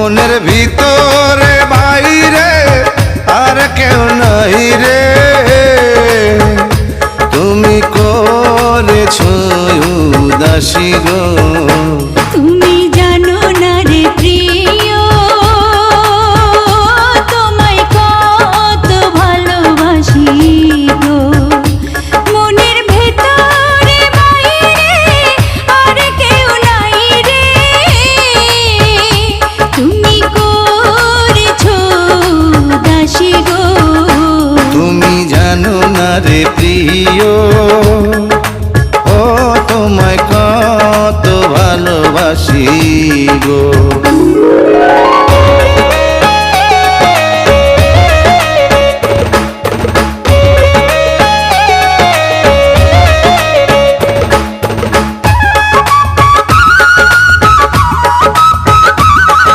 মনের ভিতরে বাইরে আর কেউ নাই রে। তুমি করেছ উদাসী গো। রে প্রিয় ও তোমায় কত ভালোবাসি গো।